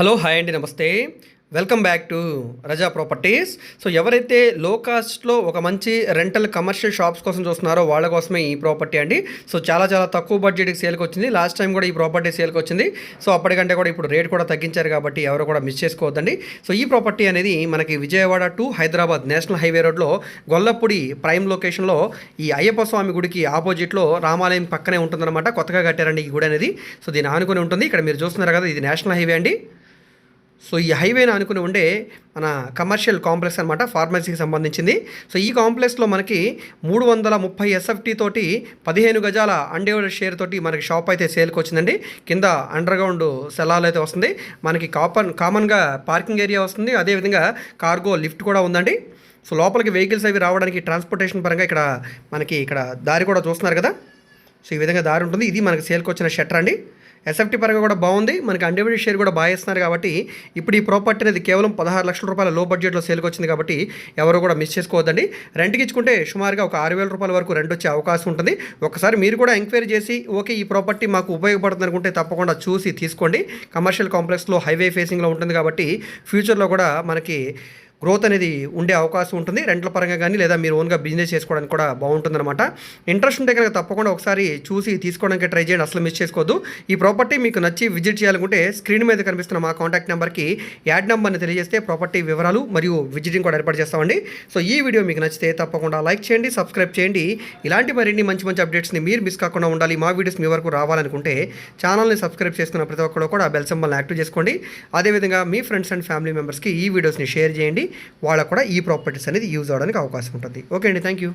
Hello hi అండి నమస్తే. Welcome back to Raza properties. So ఎవరైతే లో కాస్ట్లో ఒక మంచి రెంటల్ కమర్షియల్ షాప్స్ కోసం చూస్తున్నారో వాళ్ళ కోసమే ఈ ప్రాపర్టీ అండి. సో చాలా చాలా తక్కువ బడ్జెట్కి సేల్కి వచ్చింది. లాస్ట్ టైం కూడా ఈ ప్రాపర్టీ సేల్కి వచ్చింది. సో అప్పటికంటే కూడా ఇప్పుడు రేట్ కూడా తగ్గించారు కాబట్టి ఎవరు కూడా మిస్ చేసుకోవద్దండి. సో ఈ ప్రాపర్టీ అనేది మనకి Vijayawada to Hyderabad national highway రోడ్లో గొల్లపూడి ప్రైమ్ లొకేషన్లో ఈ అయ్యప్ప స్వామి గుడికి ఆపోజిట్లో రామాలయం పక్కనే ఉంటుందన్నమాట. కొత్తగా కట్టారండి ఈ గుడి అనేది. సో దీని ఆనుకొని ఉంటుంది. ఇక్కడ మీరు చూస్తున్నారు కదా ఇది నేషనల్ హైవే అండి. సో ఈ హైవేని అనుకుని ఉండే మన కమర్షియల్ కాంప్లెక్స్ అనమాట ఫార్మసీకి సంబంధించింది. సో ఈ కాంప్లెక్స్లో మనకి మూడు వందల ముప్పై ఎస్ఎఫ్టీ తోటి పదిహేను గజాల అండేవర్ షేర్ తోటి మనకి షాప్ అయితే సేల్కి వచ్చిందండి. కింద అండర్ గ్రౌండ్ సెలాలు అయితే వస్తుంది. మనకి కాపన్ కామన్గా పార్కింగ్ ఏరియా వస్తుంది. అదేవిధంగా కార్గో లిఫ్ట్ కూడా ఉందండి. సో లోపలికి వెహికల్స్ అవి రావడానికి ట్రాన్స్పోర్టేషన్ పరంగా ఇక్కడ మనకి ఇక్కడ దారి కూడా చూస్తున్నారు కదా. సో ఈ విధంగా దారి ఉంటుంది. ఇది మనకి సేల్కి వచ్చిన షట్టర్ అండి. ఎస్ఎఫ్టీ పరంగా కూడా బాగుంది. మనకి అండివిడి షేర్ కూడా బాగా ఇస్తున్నారు కాబట్టి ఇప్పుడు ఈ ప్రాపర్టీ అనేది కేవలం పదహారు లక్షల రూపాయల లో బడ్జెట్లో సేల్కి వచ్చింది కాబట్టి ఎవరు కూడా మిస్ చేసుకోవద్దండి. రెంట్కి ఇచ్చుకుంటే సుమారుగా ఒక ఆరు వేల రూపాయల వరకు రెంట్ వచ్చే అవకాశం ఉంటుంది. ఒకసారి మీరు కూడా ఎంక్వైరీ చేసి ఓకే ఈ ప్రాపర్టీ మాకు ఉపయోగపడుతుంది అనుకుంటే తప్పకుండా చూసి తీసుకోండి. కమర్షియల్ కాంప్లెక్స్లో హైవే ఫేసింగ్లో ఉంటుంది కాబట్టి ఫ్యూచర్లో కూడా మనకి గ్రోత్ అనేది ఉండే అవకాశం ఉంటుంది. రెంట్ల పరంగా కానీ లేదా మీరు ఓన్గా బిజినెస్ చేసుకోవడానికి కూడా బాగుంటుందన్నమాట. ఇంట్రెస్ట్ ఉంటే కనుక తప్పకుండా ఒకసారి చూసి తీసుకోవడానికి ట్రై చేయండి. అసలు మిస్ చేసుకోవద్దు. ఈ ప్రాపర్టీ మీకు నచ్చి విజిట్ చేయాలనుకుంటే స్క్రీన్ మీద కనిపిస్తున్న మా కాంటాక్ట్ నెంబర్కి యాడ్ నెంబర్ని తెలియజేస్తే ప్రాపర్టీ వివరాలు మరియు విజిటింగ్ కూడా ఏర్పాటు చేస్తామండి. సో ఈ వీడియో మీకు నచ్చితే తప్పకుండా లైక్ చేయండి సబ్స్క్రైబ్ చేయండి. ఇలాంటి మరిన్ని మంచి మంచి అప్డేట్స్ని మీరు మిస్ కాకుండా ఉండాలి. మా వీడియోస్ మీ వరకు రావాలనుకుంటే ఛానల్ని సబ్స్క్రైబ్ చేసుకున్న ప్రతి ఒక్కరు కూడా బెల్ సింబల్ని యాక్టివ్ చేసుకోండి. అదేవిధంగా మీ ఫ్రెండ్స్ అండ్ ఫ్యామిలీ మెంబర్స్కి ఈ వీడియోస్ని షేర్ చేయండి. వాళ్ళకు కూడా ఈ ప్రాపర్టీస్ అనేది యూజ్ అవడానికి అవకాశం ఉంటుంది. ఓకే అండి. Thank you